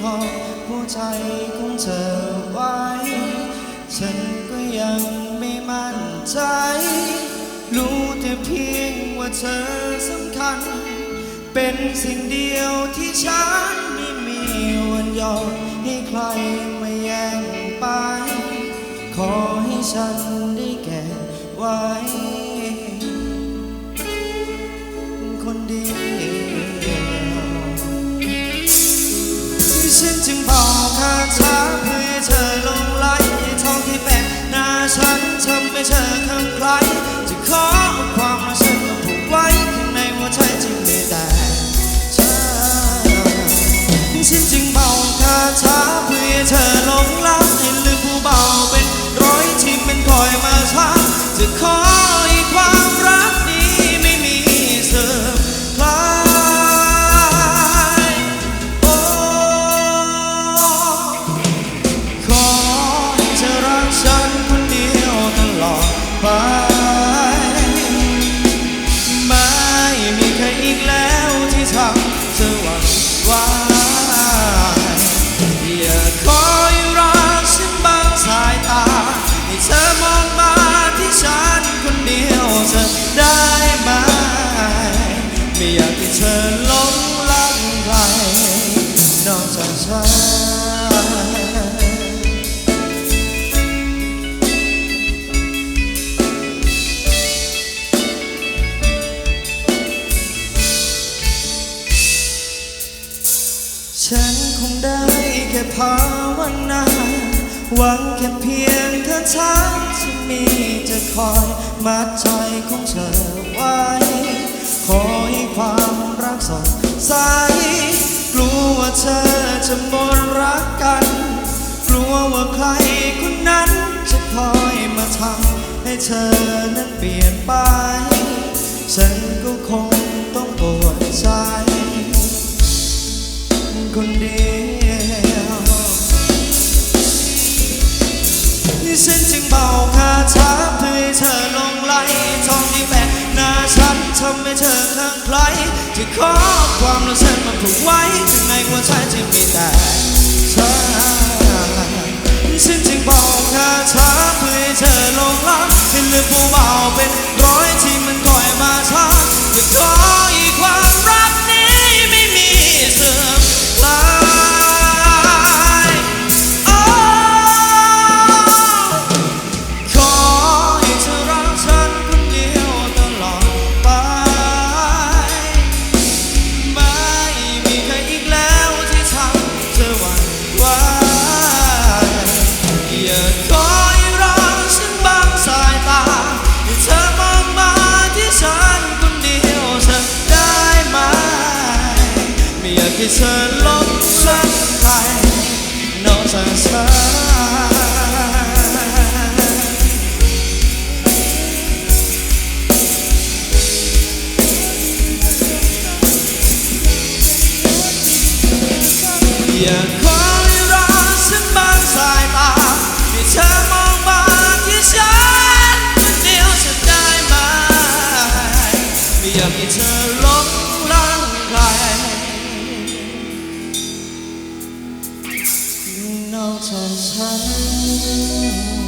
ครอหัวใจของเธอไว้ ฉันก็ยังไม่มั่นใจ รู้แต่เพียงว่าเธอสำคัญ เป็นสิ่งเดียวที่ฉันไม่มีวันยอมให้ใครมาแย่งไป ขอให้ฉันได้แก่ไว้คนดี ฉันจึงบอกคาถาเพื่อเธอลงไหลทองที่แปะหน้าฉันทำให้เธอคลั่งไคล้จะขอความรักฉันมาผูกไว้ข้างในหัวใจจึงมีแต่เธอฉันจึง ฉันคงได้แค่ภาวนาหวังแค่เพียงเธอทักที่มีจะคอยมัดใจของเธอไว้ ขอให้ความรักสดใส กลัวว่าเธอจะหมดรักกัน กลัวว่าใครคนนั้นจะคอยมาทำให้เธอนั้นเปลี่ยนไป ฉันก็คงต้องปวดใจ คนเดียวฉันจึงเบาคาถาเพื่อให้เธอลงไหลทองที่แปะหน้าฉันทำให้เธอคลั่งไคล้จะขอความรักฉันมาผูกไว้ข้างในหัวใจจะมีแต่เธอฉันจึงเบาคาถาเพื่อให้เธอลงรักให้ลืมผู้เบาเป็น ไม่เธอลงรักใครนอกจากฉันอย่าคอยรอฉันบางสายตาให้เธอมองมาที่ฉันคนเดียวจะได้ไหมไม่อยากให้เธอหลงรักใคร นอกจากฉัน